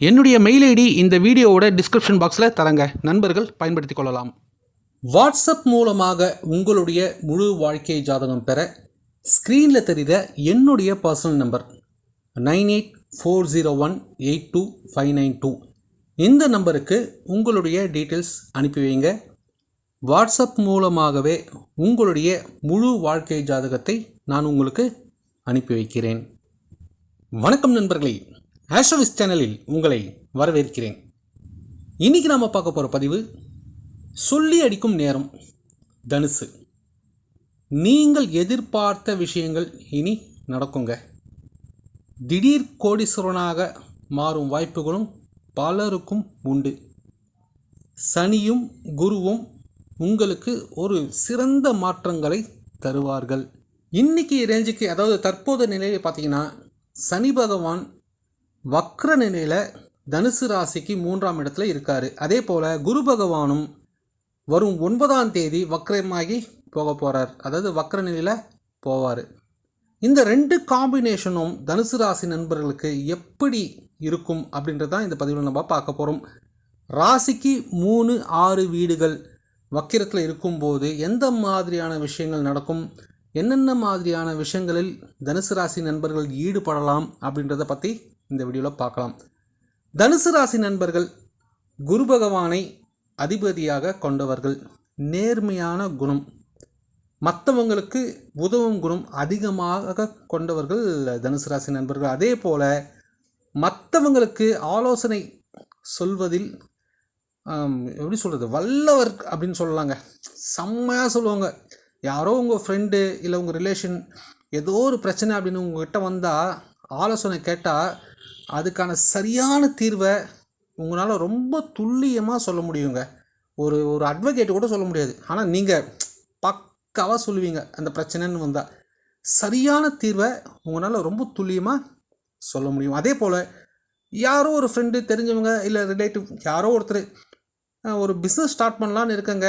என்னுடைய mail ID இந்த வீடியோவோட டிஸ்கிரிப்ஷன் பாக்ஸில் தரங்க. நண்பர்கள் பயன்படுத்தி கொள்ளலாம். வாட்ஸ்அப் மூலமாக உங்களுடைய முழு வாழ்க்கை ஜாதகம் பெற ஸ்க்ரீனில் தெரிகிற என்னுடைய personal number nine eight four zero one eight two five nine two. இந்த நம்பருக்கு உங்களுடைய டீட்டெயில்ஸ் அனுப்பி வைங்க. வாட்ஸ்அப் மூலமாகவே உங்களுடைய முழு வாழ்க்கை ஜாதகத்தை நான் உங்களுக்கு அனுப்பி வைக்கிறேன். வணக்கம் நண்பர்களே. ஆஸ்ட்ரோவிஸ் சேனலில் உங்களை வரவேற்கிறேன். இன்னைக்கு நாம் பார்க்க போகிற பதிவு சொல்லி அடிக்கும் நேரம் தனுசு. நீங்கள் எதிர்பார்த்த விஷயங்கள் இனி நடக்குங்க. திடீர் கோடீஸ்வரனாக மாறும் வாய்ப்புகளும் பலருக்கும் உண்டு. சனியும் குருவும் உங்களுக்கு ஒரு சிறந்த மாற்றங்களை தருவார்கள். இன்னைக்கு ரேஞ்சுக்கு அதாவது தற்போதைய நிலையை பார்த்தீங்கன்னா சனி பகவான் வக்ர நிலையில் தனுசு ராசிக்கு மூன்றாம் இடத்துல இருக்கார். அதே போல் குரு பகவானும் வரும் ஒன்பதாம் தேதி வக்ரமாகி போக போகிறார் அதாவது வக்ர நிலையில் போவார். இந்த ரெண்டு காம்பினேஷனும் தனுசு ராசி நண்பர்களுக்கு எப்படி இருக்கும் அப்படின்றது தான் இந்த பதிவில் நம்ம பார்க்க போகிறோம் ராசிக்கு மூணு ஆறு வீடுகள் வக்கிரத்தில் இருக்கும்போது எந்த மாதிரியான விஷயங்கள் நடக்கும்? என்னென்ன மாதிரியான விஷயங்களில் தனுசு ராசி நண்பர்கள் ஈடுபடலாம் அப்படின்றத பற்றி இந்த வீடியோவில் பார்க்கலாம். தனுசு ராசி நண்பர்கள் குரு பகவானை அதிபதியாக கொண்டவர்கள். நேர்மையான குணம். மற்றவங்களுக்கு உதவும் குணம் அதிகமாக கொண்டவர்கள் தனுசு ராசி நண்பர்கள். அதே போல் மற்றவங்களுக்கு ஆலோசனை சொல்வதில் எப்படி சொல்கிறது வல்லவர் அப்படின்னு சொல்லலாங்க. செம்மையாக சொல்லுவாங்க. யாரோ உங்கள் ஃப்ரெண்டு இல்லை உங்கள் ரிலேஷன் ஏதோ ஒரு பிரச்சனை அப்படின்னு உங்ககிட்ட வந்தால் ஆலோசனை கேட்டால் அதுக்கான சரியான தீர்வை உங்களால் ரொம்ப துல்லியமாக சொல்ல முடியுங்க. ஒரு ஒரு அட்வொகேட் கூட சொல்ல முடியாது. ஆனால் நீங்கள் பக்காவாக சொல்லுவீங்க அந்த பிரச்சனைன்னு வந்தால் சரியான தீர்வை உங்களால் ரொம்ப துல்லியமாக சொல்ல முடியும். அதே போல் யாரோ ஒரு ஃப்ரெண்டு தெரிஞ்சவங்க இல்லை ரிலேட்டிவ் யாரோ ஒருத்தர் ஒரு பிஸ்னஸ் ஸ்டார்ட் பண்ணலான்னு இருக்கேங்க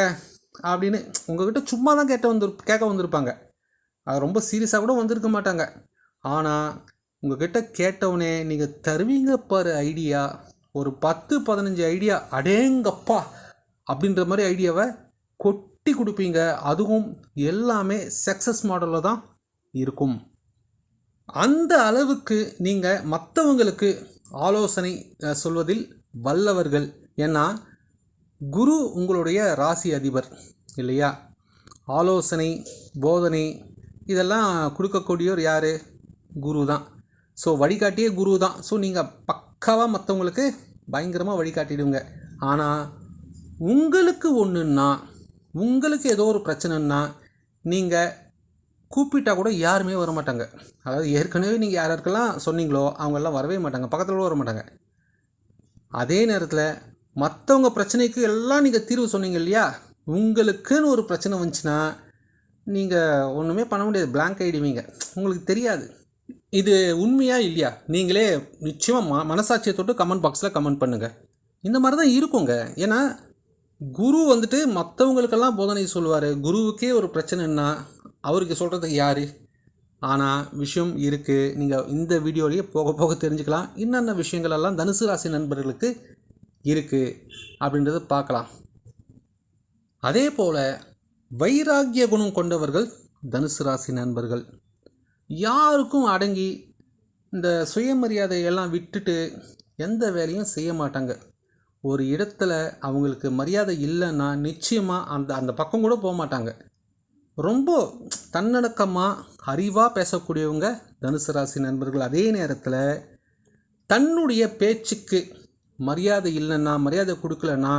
அப்படின்னு உங்ககிட்ட சும்மா தான் கேட்ட வந்து கேட்க வந்திருப்பாங்க. அது ரொம்ப சீரியஸாக கூட வந்திருக்க மாட்டாங்க. ஆனால் உங்ககிட்ட கேட்டவுடனே நீங்கள் தருவீங்க பாரு ஐடியா. ஒரு பத்து பதினஞ்சு ஐடியா அடேங்கப்பா அப்படின்ற மாதிரி ஐடியாவை கொட்டி கொடுப்பீங்க. அதுவும் எல்லாமே சக்ஸஸ் மாடலில் தான் இருக்கும். அந்த அளவுக்கு நீங்கள் மற்றவங்களுக்கு ஆலோசனை சொல்வதில் வல்லவர்கள். ஏன்னா குரு உங்களுடைய ராசி அதிபர் இல்லையா? ஆலோசனை போதனை இதெல்லாம் கொடுக்கக்கூடியவர் யார்? குரு தான். ஸோ வழிகாட்டியே குரு தான். ஸோ நீங்கள் பக்காவாக மற்றவங்களுக்கு பயங்கரமாக வழிகாட்டிடுங்க. ஆனால் உங்களுக்கு ஒன்றுன்னா உங்களுக்கு ஏதோ ஒரு பிரச்சனைன்னா நீங்கள் கூப்பிட்டா கூட யாருமே வர மாட்டாங்க அதாவது ஏற்கனவே நீங்கள் யார் யாருக்கெல்லாம் சொன்னீங்களோ அவங்கெல்லாம் வரவே மாட்டாங்க. பக்கத்தில் கூட வர மாட்டாங்க அதே நேரத்தில் மற்றவங்க பிரச்சனைக்கு எல்லாம் நீங்கள் தீர்வு சொன்னீங்க இல்லையா? உங்களுக்குன்னு ஒரு பிரச்சனை வந்துச்சுன்னா நீங்கள் ஒன்றுமே பண்ண முடியாது. பிளாங்க் ஆகிடுவீங்க உங்களுக்கு தெரியாது. இது உண்மையா இல்லையா? நீங்களே நிச்சயமாக ம மனசாட்சியை தொட்டு கமெண்ட் பாக்ஸில் கமெண்ட் பண்ணுங்கள் இந்த மாதிரி தான் இருக்குங்க. ஏன்னா குரு வந்துட்டு மற்றவங்களுக்கெல்லாம் போதனை சொல்லுவார். குருவுக்கே ஒரு பிரச்சனைன்னா அவருக்கு சொல்கிறது யார்? ஆனால் விஷயம் இருக்குது நீங்கள் இந்த வீடியோலேயே போக போக தெரிஞ்சுக்கலாம். என்னென்ன விஷயங்கள் எல்லாம் தனுசு ராசி நண்பர்களுக்கு இருக்குது அப்படின்றத பார்க்கலாம். அதே போல் வைராக்கிய குணம் கொண்டவர்கள் தனுசு ராசி நண்பர்கள். யாருக்கும் அடங்கி இந்த சுயமரியாதையெல்லாம் விட்டுட்டு எந்த வேலையும் செய்ய மாட்டாங்க. ஒரு இடத்துல அவங்களுக்கு மரியாதை இல்லைன்னா நிச்சயமாக அந்த அந்த பக்கம் கூட போக மாட்டாங்க. ரொம்ப தன்னடக்கமாக அறிவாக பேசக்கூடியவங்க தனுசு ராசி நண்பர்கள் அதே நேரத்தில் தன்னுடைய பேச்சுக்கு மரியாதை இல்லைன்னா மரியாதை கொடுக்கலன்னா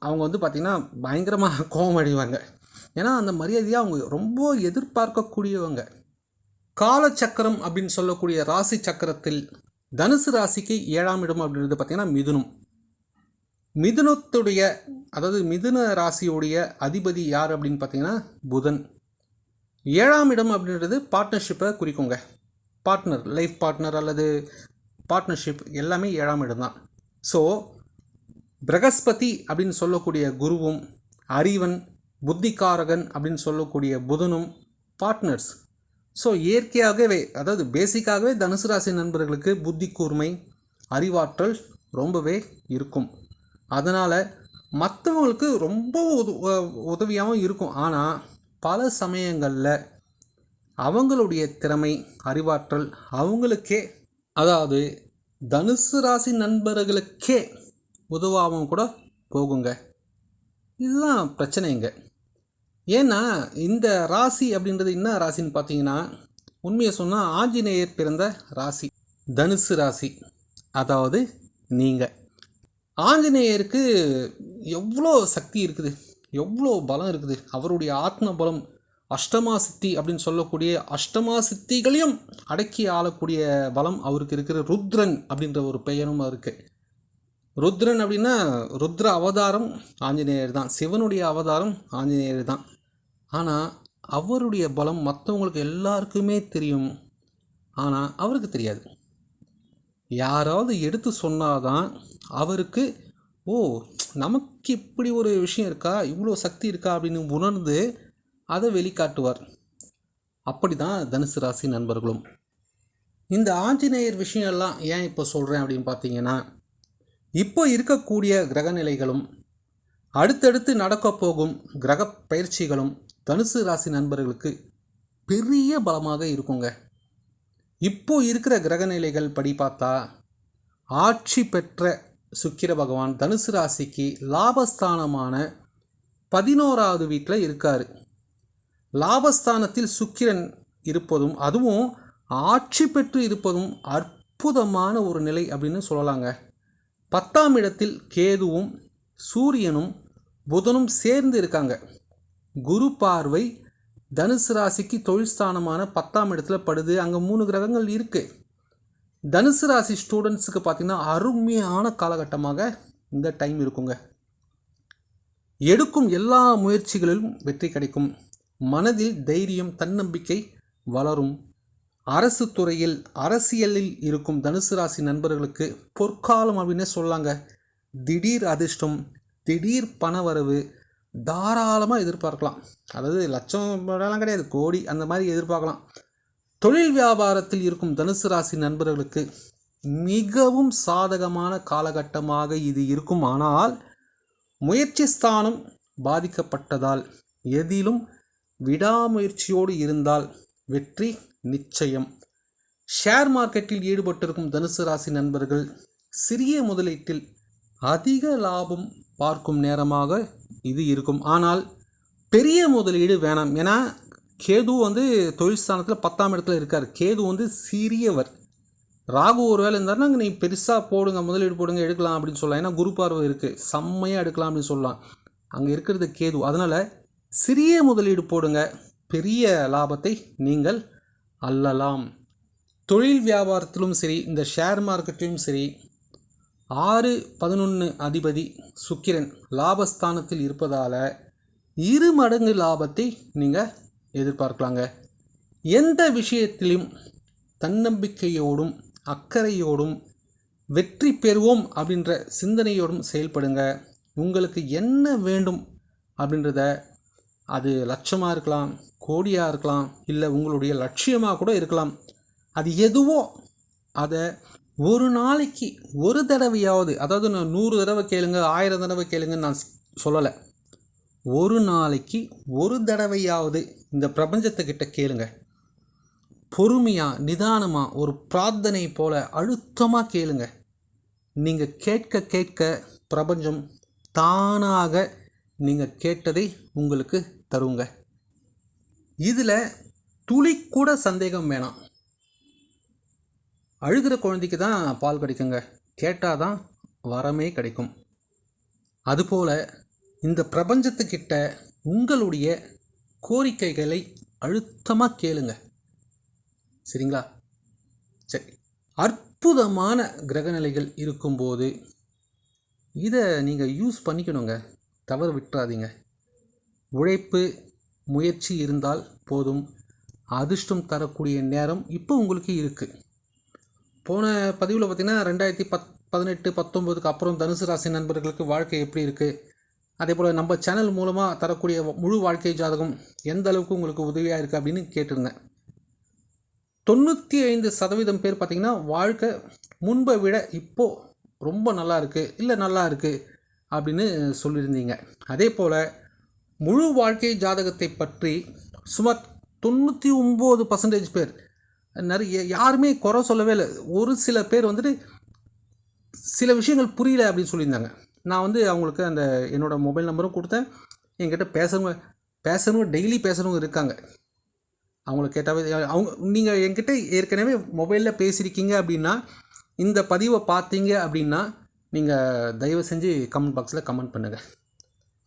அவங்க வந்து பார்த்திங்கன்னா பயங்கரமாக கோபம் அடைவாங்க. ஏன்னா அந்த மரியாதையை அவங்க ரொம்ப எதிர்பார்க்கக்கூடியவங்க. காலச்சக்கரம் அப்படின்னு சொல்லக்கூடிய ராசி சக்கரத்தில் தனுசு ராசிக்கு ஏழாம் இடம் அப்படின்றது பார்த்திங்கன்னா மிதுனம். மிதுனத்துடைய அதாவது மிதுன ராசியுடைய அதிபதி யார் அப்படின்னு பார்த்தீங்கன்னா புதன். ஏழாம் இடம் அப்படின்றது பார்ட்னர்ஷிப்பை குறிக்குங்க. பார்ட்னர் லைஃப் பார்ட்னர் அல்லது பார்ட்னர்ஷிப் எல்லாமே ஏழாம் இடம் தான். ஸோ பிரகஸ்பதி அப்படின்னு சொல்லக்கூடிய குருவும் அறிவன் புத்திகாரகன் அப்படின்னு சொல்லக்கூடிய புதனும் பார்ட்னர்ஸ் ஸோ இயற்கையாகவே அதாவது பேசிக்காகவே தனுசு ராசி நண்பர்களுக்கு புத்தி கூர்மை அறிவாற்றல் ரொம்பவே இருக்கும். அதனால் மற்றவங்களுக்கு ரொம்ப உத உதவியாகவும் இருக்கும். ஆனால் பல சமயங்களில் அவங்களுடைய திறமை அறிவாற்றல் அவங்களுக்கே அதாவது தனுசு ராசி நண்பர்களுக்கே உதவாகவும் கூட போகுங்க. இதுதான் பிரச்சனைங்க. ஏன்னா இந்த ராசி அப்படின்றது என்ன ராசின்னு பார்த்தீங்கன்னா உண்மையை சொன்னால் ஆஞ்சநேயர் பிறந்த ராசி தனுசு ராசி. அதாவது நீங்கள் ஆஞ்சநேயருக்கு எவ்வளோ சக்தி இருக்குது எவ்வளோ பலம் இருக்குது அவருடைய ஆத்ம பலம் அஷ்டமா சித்தி அப்படின்னு சொல்லக்கூடிய அஷ்டமா சித்திகளையும் அடக்கி ஆளக்கூடிய பலம் அவருக்கு இருக்கிற ருத்ரன் அப்படின்ற ஒரு பெயரும் இருக்கு ருத்ரன் அப்படின்னா ருத்ர அவதாரம் ஆஞ்சநேயர் தான் சிவனுடைய அவதாரம் ஆஞ்சநேயர் தான் ஆனால் அவருடைய பலம் மற்றவங்களுக்கு எல்லாருக்குமே தெரியும். ஆனால் அவருக்கு தெரியாது. யாராவது எடுத்து சொன்னாதான் அவருக்கு ஓ நமக்கு இப்படி ஒரு விஷயம் இருக்கா? இவ்வளோ சக்தி இருக்கா? அப்படின்னு உணர்ந்து அதை வெளிக்காட்டுவார். அப்படி தான் தனுசு ராசி நண்பர்களும். இந்த ஆஞ்சநேயர் விஷயம்லாம் ஏன் இப்போ சொல்கிறேன் அப்படின்னு பார்த்தீங்கன்னா இப்போ இருக்கக்கூடிய கிரகநிலைகளும் அடுத்தடுத்து நடக்கப் போகும் கிரக பயிற்சிகளும் தனுசு ராசி நண்பர்களுக்கு பெரிய பலமாக இருக்குங்க. இப்போ இருக்கிற கிரகநிலைகள் படி பார்த்தா ஆட்சி பெற்ற சுக்கிர பகவான் தனுசு ராசிக்கு லாபஸ்தானமான பதினோராவது வீட்டில் இருக்கார். லாபஸ்தானத்தில் சுக்கிரன் இருப்பதும் அதுவும் ஆட்சி பெற்று இருப்பதும் அற்புதமான ஒரு நிலை அப்படின்னு சொல்லலாங்க. பத்தாம் இடத்தில் கேதுவும் சூரியனும் புதனும் சேர்ந்து இருக்காங்க. குரு பார்வை தனுசு ராசிக்கு தொழில் ஸ்தானமான பத்தாம் இடத்துல படுது. அங்கே மூணு கிரகங்கள் இருக்குது தனுசு ராசி ஸ்டூடெண்ட்ஸுக்கு பார்த்திங்கன்னா அருமையான காலகட்டமாக இந்த டைம் இருக்குங்க. எடுக்கும் எல்லா முயற்சிகளிலும் வெற்றி கிடைக்கும். மனதில் தைரியம் தன்னம்பிக்கை வளரும். அரசு துறையில் அரசியலில் இருக்கும் தனுசு ராசி நண்பர்களுக்கு பொற்காலம் அப்படின்னே சொல்லாங்க. திடீர் அதிர்ஷ்டம் திடீர் பணவரவு தாராளமாக எதிர்பார்க்கலாம். அதாவது லட்சம் கிடையாது கோடி அந்த மாதிரி எதிர்பார்க்கலாம். தொழில் வியாபாரத்தில் இருக்கும் தனுசு ராசி நண்பர்களுக்கு மிகவும் சாதகமான காலகட்டமாக இது இருக்கும். ஆனால் முயற்சி ஸ்தானம் பாதிக்கப்பட்டதால் எதிலும் விடாமுயற்சியோடு இருந்தால் வெற்றி நிச்சயம். ஷேர் மார்க்கெட்டில் ஈடுபட்டிருக்கும் தனுசு ராசி நண்பர்கள் சிறிய முதலீட்டில் அதிக லாபம் பார்க்கும் நேரமாக இது இருக்கும். ஆனால் பெரிய முதலீடு வேணாம். ஏன்னா கேது வந்து தொழில் ஸ்தானத்தில் பத்தாம் இடத்துல இருக்கார். கேது வந்து சிறியவர். ராகு ஒரு வேலை இருந்தாருன்னா நீ பெருசாக போடுங்க முதலீடு போடுங்க எடுக்கலாம் அப்படின்னு சொல்லலாம். ஏன்னா குரு பார்வை இருக்குது செம்மையாக எடுக்கலாம் அப்படின்னு சொல்லலாம். அங்கே இருக்கிறது கேது. அதனால் சிறிய முதலீடு போடுங்க. பெரிய லாபத்தை நீங்கள் அள்ளலாம் தொழில் வியாபாரத்திலும் சரி இந்த ஷேர் மார்க்கெட்டிலும் சரி ஆறு பதினொன்று அதிபதி சுக்கிரன் லாபஸ்தானத்தில் இருப்பதால் இரு மடங்கு லாபத்தை நீங்கள் எதிர்பார்க்கலாங்க. எந்த விஷயத்திலும் தன்னம்பிக்கையோடும் அக்கறையோடும் வெற்றி பெறுவோம் அப்படின்ற சிந்தனையோடும் செயல்படுங்க. உங்களுக்கு என்ன வேண்டும் அப்படின்றத அது லட்சமாக இருக்கலாம் கோடியாக இருக்கலாம் இல்லை உங்களுடைய லட்சியமாக கூட இருக்கலாம். அது எதுவோ அதை ஒரு நாளைக்கு ஒரு தடவையாவது அதாவது நான் நூறு தடவை கேளுங்க ஆயிரம் தடவை கேளுங்கன்னு நான் சொல்லலை. ஒரு நாளைக்கு ஒரு தடவையாவது இந்த பிரபஞ்சத்துக்கிட்ட கேளுங்க. பொறுமையாக நிதானமாக ஒரு பிரார்த்தனை போல அழுத்தமாக கேளுங்க. நீங்கள் கேட்க கேட்க பிரபஞ்சம் தானாக நீங்கள் கேட்டதை உங்களுக்கு தருங்க. இதில் துளி கூட சந்தேகம் வேணாம். அழுகிற குழந்தைக்கு தான் பால் கிடைக்குங்க. கேட்டால் தான் வரமே கிடைக்கும். அதுபோல் இந்த பிரபஞ்சத்துக்கிட்ட உங்களுடைய கோரிக்கைகளை அழுத்தமாக கேளுங்க. சரிங்களா? சரி. அற்புதமான கிரகநிலைகள் இருக்கும்போது இதை நீங்கள் யூஸ் பண்ணிக்கணுங்க. தவறு விட்டுறாதீங்க. உழைப்பு முயற்சி இருந்தால் போதும். அதிர்ஷ்டம் தரக்கூடிய நேரம் இப்போ உங்களுக்கு இருக்குது போன பதிவில் பார்த்திங்கன்னா ரெண்டாயிரத்தி பத் பதினெட்டு பத்தொம்போதுக்கு அப்புறம் தனுசு ராசி நண்பர்களுக்கு வாழ்க்கை எப்படி இருக்குது அதே போல் நம்ம சேனல் மூலமாக தரக்கூடிய முழு வாழ்க்கை ஜாதகம் எந்த அளவுக்கு உங்களுக்கு உதவியாக இருக்குது அப்படின்னு கேட்டிருந்தேன். தொண்ணூற்றி ஐந்து சதவீதம் பேர் பார்த்திங்கன்னா வாழ்க்கை முன்பை விட இப்போது ரொம்ப நல்லா இருக்குது இல்லை நல்லா இருக்குது அப்படின்னு சொல்லியிருந்தீங்க. அதே போல் முழு வாழ்க்கை ஜாதகத்தை பற்றி சுமார் தொண்ணூற்றி ஒம்பது பர்சன்டேஜ் பேர் நிறைய யாருமே குறை சொல்லவே இல்லை. ஒரு சில பேர் வந்துட்டு சில விஷயங்கள் புரியல அப்படின்னு சொல்லியிருந்தாங்க. நான் வந்து அவங்களுக்கு அந்த என்னோடய மொபைல் நம்பரும் கொடுத்தேன். என்கிட்ட பேசுகிறவங்க பேசுகிறவங்க டெய்லி பேசுகிறவங்க இருக்காங்க. அவங்கள கேட்டாவே அவங்க நீங்கள் என்கிட்ட ஏற்கனவே மொபைலில் பேசியிருக்கீங்க அப்படின்னா இந்த பதிவை பார்த்தீங்க அப்படின்னா நீங்கள் தயவு செஞ்சு கமெண்ட் பாக்ஸில் கமெண்ட் பண்ணுங்கள்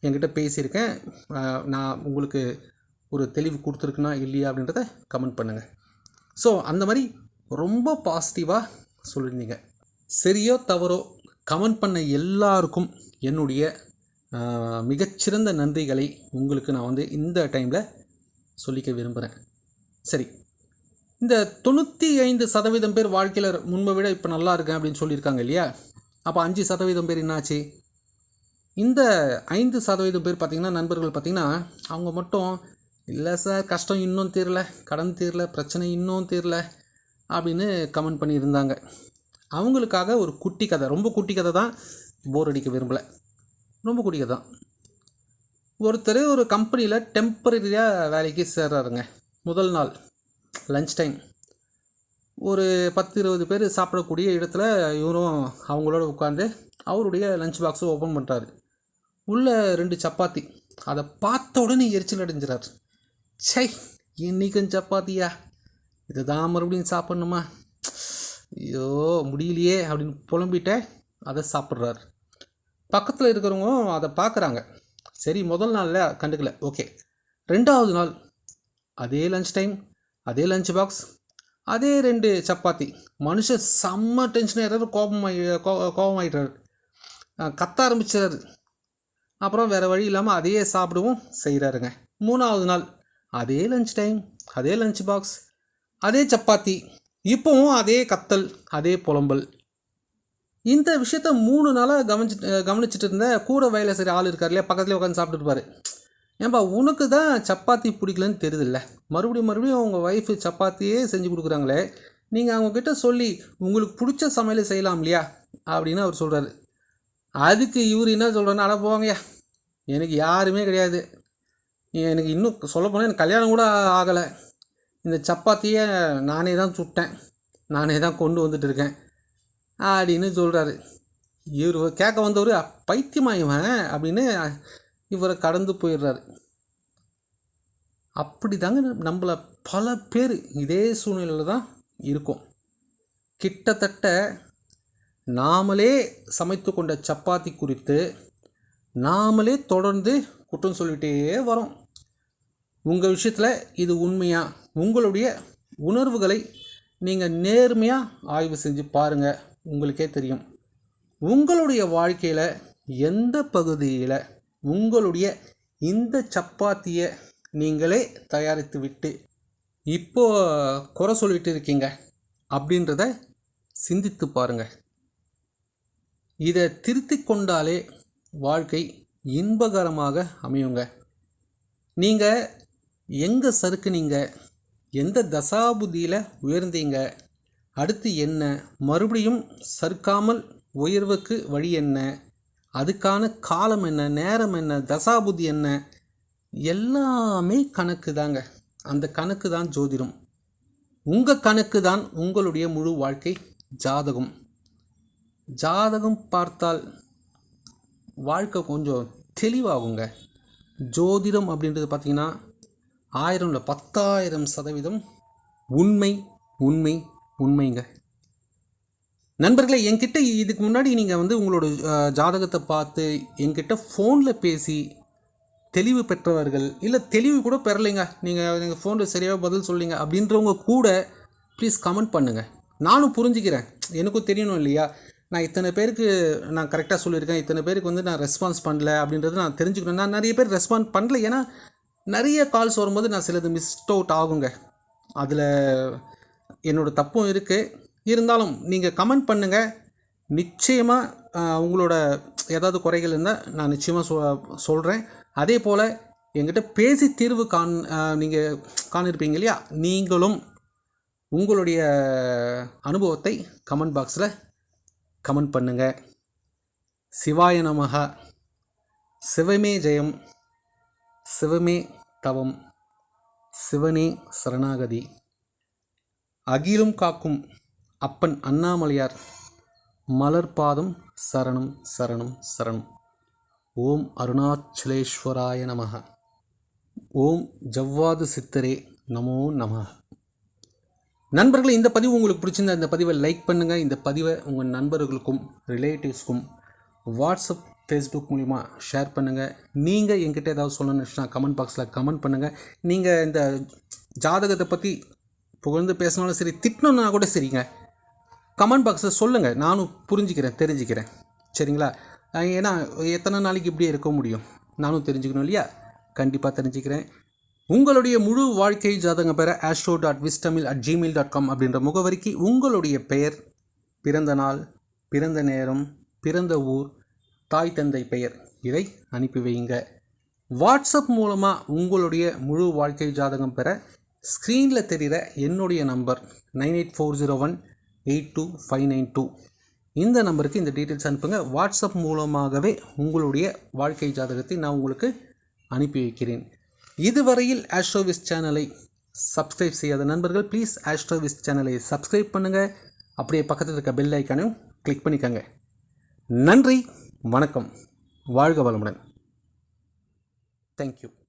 என்கிட்ட பேசியிருக்கேன். நான் உங்களுக்கு ஒரு தெளிவு கொடுத்துருக்குன்னா இல்லையா அப்படின்றத கமெண்ட் பண்ணுங்கள் ஸோ அந்த மாதிரி ரொம்ப பாசிட்டிவாக சொல்லியிருந்தீங்க. சரியோ தவறோ கமெண்ட் பண்ண எல்லாருக்கும் என்னுடைய மிகச்சிறந்த நன்றிகளை உங்களுக்கு நான் வந்து இந்த டைமில் சொல்லிக்க விரும்புகிறேன் சரி. இந்த தொண்ணூற்றி ஐந்து சதவீதம் பேர் வாழ்க்கையில் முன்பை விட இப்போ நல்லா இருக்கேன் அப்படின்னு சொல்லியிருக்காங்க இல்லையா? அப்போ அஞ்சு சதவீதம் பேர் என்னாச்சு? இந்த ஐந்து சதவீதம் பேர் பார்த்திங்கன்னா நண்பர்கள் பார்த்திங்கன்னா அவங்க மட்டும் இல்லை சார் கஷ்டம் இன்னும் தீரல கடன் தீரல பிரச்சனை இன்னும் தீரல அப்படின்னு கமெண்ட் பண்ணியிருந்தாங்க. அவங்களுக்காக ஒரு குட்டி கதை ரொம்ப குட்டி கதை தான் போர் அடிக்க விரும்பலை. ரொம்ப குட்டி கதை தான். ஒருத்தர் ஒரு கம்பெனியில் டெம்பரரியாக வேலைக்கு சேர்றாருங்க. முதல் நாள் லஞ்ச் டைம் ஒரு பத்து இருபது பேர் சாப்பிடக்கூடிய இடத்துல இவரும் அவங்களோட உட்காந்து அவருடைய லஞ்ச் பாக்ஸை ஓப்பன் பண்ணுறாரு உள்ளே ரெண்டு சப்பாத்தி அதை பார்த்த உடனே எரிச்சல் அடைஞ்சிறாரு. சை இன்னைக்கும் சப்பாத்தியா? இதை தான் மறுபடியும் சாப்பிட்ணுமா? ஐயோ முடியலையே அப்படின்னு புலம்பிட்ட அதை சாப்பிட்றாரு. பக்கத்தில் இருக்கிறவங்க அதை பார்க்குறாங்க. சரி முதல் நாளில் கண்டுக்கல. ஓகே. ரெண்டாவது நாள் அதே லஞ்ச் டைம் அதே லஞ்ச் பாக்ஸ் அதே ரெண்டு சப்பாத்தி. மனுஷன் செம்ம டென்ஷன் ஆகிடுறாரு கோபம் கோபம் கத்த ஆரம்பிச்சாரு அப்புறம் வேறு வழி இல்லாமல் அதையே சாப்பிடவும் செய்கிறாருங்க மூணாவது நாள் அதே லஞ்ச் டைம் அதே லஞ்ச் பாக்ஸ் அதே சப்பாத்தி இப்போவும் அதே கத்தல் அதே புலம்பல். இந்த விஷயத்த மூணு நாளாக கவனிச்சு கவனிச்சிட்டு இருந்த கூட வயலில் சரி ஆள் இருக்கார் இல்லையா? பக்கத்துலேயே உட்காந்து சாப்பிட்டுருப்பாரு ஏன்பா உனக்கு தான் சப்பாத்தி பிடிக்கலன்னு தெரியுதுல்ல மறுபடியும் மறுபடியும் உங்கள் ஒய்ஃபு சப்பாத்தியே செஞ்சு கொடுக்குறாங்களே நீங்கள் அவங்கக்கிட்ட சொல்லி உங்களுக்கு பிடிச்ச சமையலை செய்யலாம் இல்லையா? அப்படின்னு அவர் சொல்கிறாரு அதுக்கு இவர் என்ன சொல்கிறாருன்னு அட போவாங்கய்யா எனக்கு யாருமே கிடையாது. எனக்கு இன்னும் சொல்லப்போனால் எனக்கு கல்யாணம் கூட ஆகலை. இந்த சப்பாத்தியை நானே தான் சுட்டேன். நானே தான் கொண்டு வந்துட்டு இருக்கேன். அப்படின்னு சொல்கிறாரு இவர் கேட்க வந்தவர் பைத்தியமா இவன்? அப்படின்னு இவரை கடந்து போயிடுறாரு. அப்படி தாங்க நம்மளை பல பேர் இதே சூழ்நிலையில் தான் இருக்கும். கிட்டத்தட்ட நாமளே சமைத்து கொண்ட சப்பாத்தி குறித்து நாமளே தொடர்ந்து குற்றம் சொல்லிகிட்டே வரோம். உங்கள் விஷயத்தில் இது உண்மையா? உங்களுடைய உணர்வுகளை நீங்கள் நேர்மையாக ஆய்வு செஞ்சு பாருங்கள் உங்களுக்கே தெரியும். உங்களுடைய வாழ்க்கையில் எந்த பகுதியில் உங்களுடைய இந்த சப்பாத்தியை நீங்களே தயாரித்து விட்டு இப்போ குறை சொல்லிட்டு இருக்கீங்க அப்படின்றத சிந்தித்து பாருங்கள் இதை திருத்தி கொண்டாலே வாழ்க்கை இன்பகரமாக அமையுங்க. நீங்கள் எங்கே சறுக்குனீங்க எந்த தசாபுதியில் உயர்ந்தீங்க? அடுத்து என்ன? மறுபடியும் சறுக்காமல் உயர்வுக்கு வழி என்ன? அதுக்கான காலம் என்ன? நேரம் என்ன? தசாபுதி என்ன? எல்லாமே கணக்கு தாங்க அந்த கணக்கு தான் ஜோதிடம். உங்கள் கணக்கு தான் உங்களுடைய முழு வாழ்க்கை ஜாதகம். ஜாதகம் பார்த்தால் வாழ்க்கை கொஞ்சம் தெளிவாகுங்க. ஜோதிடம் அப்படின்றது பார்த்தீங்கன்னா ஆயிரம் இல்லை பத்தாயிரம் சதவீதம் உண்மை உண்மை உண்மைங்க. நண்பர்களே என்கிட்ட இதுக்கு முன்னாடி நீங்கள் வந்து உங்களோட ஜாதகத்தை பார்த்து என்கிட்ட ஃபோனில் பேசி தெளிவு பெற்றவர்கள் இல்லை தெளிவு கூட பெறலைங்க. நீங்கள் நீங்கள் ஃபோனில் சரியாக பதில் சொல்லிங்க அப்படின்றவங்க கூட ப்ளீஸ் கமெண்ட் பண்ணுங்கள் நானும் புரிஞ்சுக்கிறேன். எனக்கும் தெரியணும் இல்லையா? நான் இத்தனை பேருக்கு நான் கரெக்டாக சொல்லியிருக்கேன். இத்தனை பேருக்கு வந்து நான் ரெஸ்பான்ஸ் பண்ணல அப்படின்றது நான் தெரிஞ்சுக்கணும். நான் நிறைய பேர் ரெஸ்பாண்ட் பண்ணல. ஏன்னா நிறைய கால்ஸ் வரும்போது நான் சிலது மிஸ்ட் அவுட் ஆகுங்க. அதில் என்னோட தப்பும் இருக்குது இருந்தாலும் நீங்கள் கமெண்ட் பண்ணுங்கள் நிச்சயமாக உங்களோட ஏதாவது குறைகள் இருந்தால் நான் நிச்சயமாக சொ சொல்கிறேன் அதே போல் என்கிட்ட பேசி தீர்வு காண் நீங்கள் காணிருப்பீங்க இல்லையா? நீங்களும் உங்களுடைய அனுபவத்தை கமெண்ட் பாக்ஸில் கமெண்ட் பண்ணுங்கள் சிவாய நமக சிவமே ஜெயம். சிவமே தவம் சிவனே சரணாகதி. அகிலும் காக்கும் அப்பன் அண்ணாமலையார் மலர்பாதம் சரணம் சரணம் சரணம். ஓம் அருணாச்சலேஸ்வராய நமக ஓம் ஜவ்வாது சித்தரே நமோ நம. நண்பர்களே இந்த பதிவு உங்களுக்கு பிடிச்சிருந்தா இந்த பதிவை லைக் பண்ணுங்கள் இந்த பதிவை உங்கள் நண்பர்களுக்கும் ரிலேட்டிவ்ஸ்க்கும் வாட்ஸ்அப் ஃபேஸ்புக் மூலிமா ஷேர் பண்ணுங்கள் நீங்கள் எங்கிட்ட ஏதாவது சொல்லணும்னா கமெண்ட் பாக்ஸில் கமெண்ட் பண்ணுங்கள் நீங்கள் இந்த ஜாதகத்தை பற்றி புகழ்ந்து பேசினாலும் சரி திட்டணுன்னா கூட சரிங்க. கமெண்ட் பாக்ஸில் சொல்லுங்கள் நானும் புரிஞ்சுக்கிறேன் தெரிஞ்சுக்கிறேன். சரிங்களா? ஏன்னா எத்தனை நாளைக்கு இப்படியே இருக்க முடியும்? நானும் தெரிஞ்சுக்கணும் இல்லையா? கண்டிப்பாக தெரிஞ்சுக்கிறேன். உங்களுடைய முழு வாழ்க்கை ஜாதகம் பெற ஆஸ்ட்ரோ டாட் விஸ்டமில் அட் ஜிமெயில் டாட் காம் அப்படின்ற முகவரிக்கு உங்களுடைய பெயர் பிறந்த நாள் பிறந்த நேரம் பிறந்த ஊர் தாய் தந்தை பெயர். இதை அனுப்பி வையுங்க. வாட்ஸ்அப் மூலமாக உங்களுடைய முழு வாழ்க்கை ஜாதகம் பெற ஸ்க்ரீனில் தெரிகிற என்னுடைய number nine eight four zero one eight two five nine two. இந்த நம்பருக்கு இந்த டீட்டெயில்ஸ் அனுப்புங்க. வாட்ஸ்அப் மூலமாகவே உங்களுடைய வாழ்க்கை ஜாதகத்தை நான் உங்களுக்கு அனுப்பி வைக்கிறேன். இதுவரையில் ஆஸ்ட்ரோவிஸ் சேனலை சப்ஸ்கிரைப் செய்யாத நண்பர்கள் ப்ளீஸ் ஆஸ்ட்ரோவிஸ் சேனலை சப்ஸ்கிரைப் பண்ணுங்கள் அப்படியே பக்கத்தில் இருக்க பெல் ஐக்கானையும் கிளிக் பண்ணிக்கோங்க. நன்றி. வணக்கம். வாழ்க வளமுடன். தேங்க்யூ